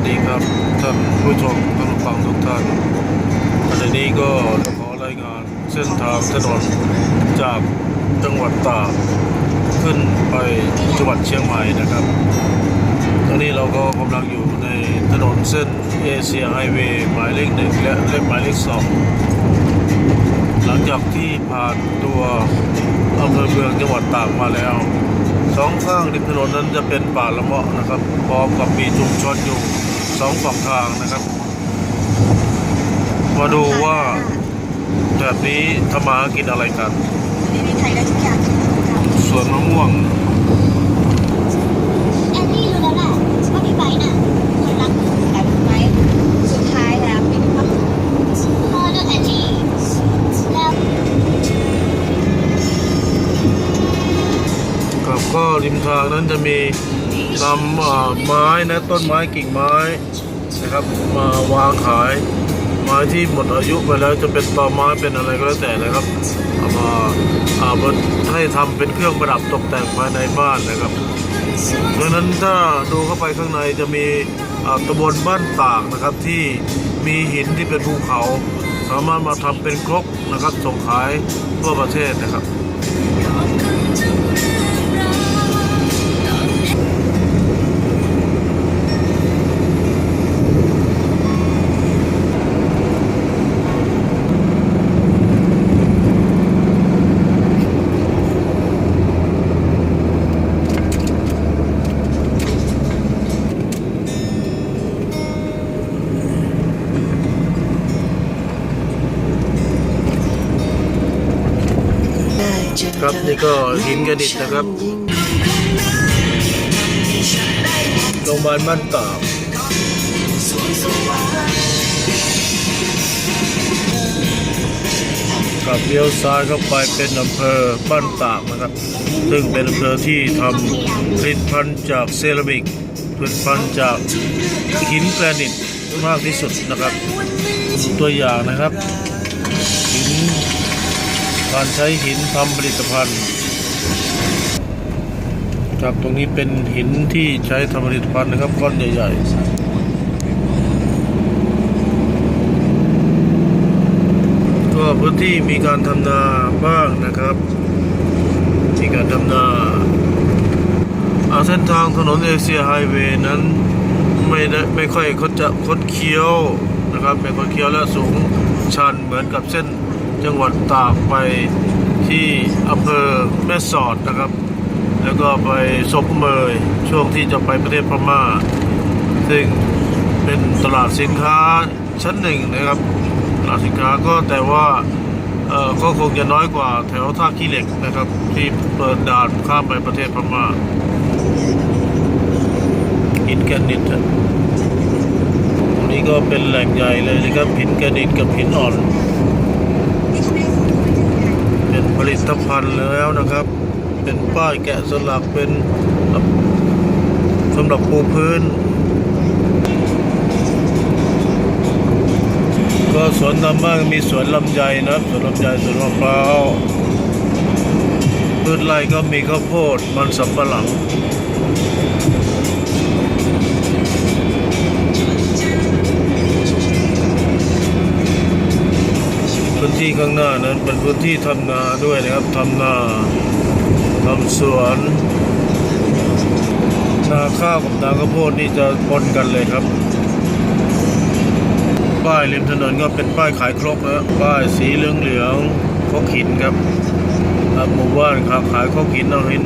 วัสดีครับท่านผู้ชมท่านผู้ฟังทุกท่านวันนี้ก็จะขอรายงานเส้นทางถนนจากจังหวัดตากขึ้นไปจังหวัดเชียงใหม่นะครับตอนนี้เราก็กำลังอยู่ในถนนเส้นเอเชียไฮเวย์หมายเลขหนึ่งและเลขหมายเลขสองหลังจากที่ผ่านตัวอำเภอเมืองจังหวัดตากมาแล้วสองข้างริมถนนนั้นจะเป็นป่าละเมาะนะครับพร้อมกับมีชุมชนอยู่ สองฝั่งทางนะครับ มาดูว่า แบบนี้ทำมาหากินอะไรกันในไทยได้ทุกอย่างสวนมะม่วง แอนนี่รู้แล้วแหละว่าพี่ไบร์ทน่ะ ก็ริมทางนั้นจะมีนำไม้นะต้นไม้กิ่งไม้นะครับมาวางขาย ไม้ที่หมดอายุไปแล้วจะเป็นตอไม้เป็นอะไรก็แล้วแต่นะครับเอามาเอามาให้ทำเป็นเครื่องประดับตกแต่งภายในบ้านนะครับดังนั้นถ้าดูเข้าไปข้างในจะมีตำบลบ้านตากนะครับที่มีหินที่เป็นภูเขา สามารถมาทำเป็นครกนะครับส่งขายทั่วประเทศนะครับ ครับนี่ก็หินกระดิษนะครับโรงพยาบาลบ้านตากกับเลี้ยวซ้ายเข้าไปเป็นอำเภอบ้านตากนะครับ ซึ่งเป็นอำเภอที่ทำผลิตภัณฑ์จากเซรามิกผลิตภัณฑ์จากหินแกรนิตมากที่สุดนะครับ ตัวอย่างนะครับหิน การใช้หินทำผลิตภัณฑ์ครับตรงนี้เป็นหินที่ใช้ทำผลิตภัณฑ์นะครับก้อนใหญ่ๆก็พื้นที่มีการทำนาบ้างนะครับ มีการทำนาอาเส้นทางถนนเอเชียไฮเวย์นั้นไม่ได้ไม่ค่อยคดจะคดเคี้ยวนะครับเป็นคดเคี้ยวและสูงชันเหมือนกับเส้น จังหวัดตากไปที่อำเภอแม่สอดนะครับ แล้วก็ไปซบเมยช่วงที่จะไปประเทศพม่า ซึ่งเป็นตลาดสินค้าชั้นหนึ่งนะครับตลาดสินค้าก็แต่ว่าเออก็คงจะน้อยกว่าแถวท่าขี้เหล็กนะครับ ที่เปิดด่านข้ามไปประเทศพม่าหินแกรนิตตรงนี้ก็เป็นแหล่งใหญ่เลยนะครับหินแกรนิตกับหินอ่อน ผลิตภัณฑ์แล้วนะครับ เป็นป้ายแกะสลักเป็นสำหรับปูพื้น ก็สวนทำบ้างมีสวนลำไยนะครับสวนลำไยสวนมะพร้าวพืชไร่ก็มีข้าวโพดมันสำปะหลัง ที่ข้างหน้านั้นเป็นพื้นที่ทำนาด้วยนะครับทำนาทำสวนนาข้าวกับนาข้าวโพดนี่จะปนกันเลยครับ ป้ายริมถนนก็เป็นป้ายขายครกนะป้ายสีเหลืองเหลืองข้าวขินครับหมู่บ้านค้าขายข้าวขินเอาหิน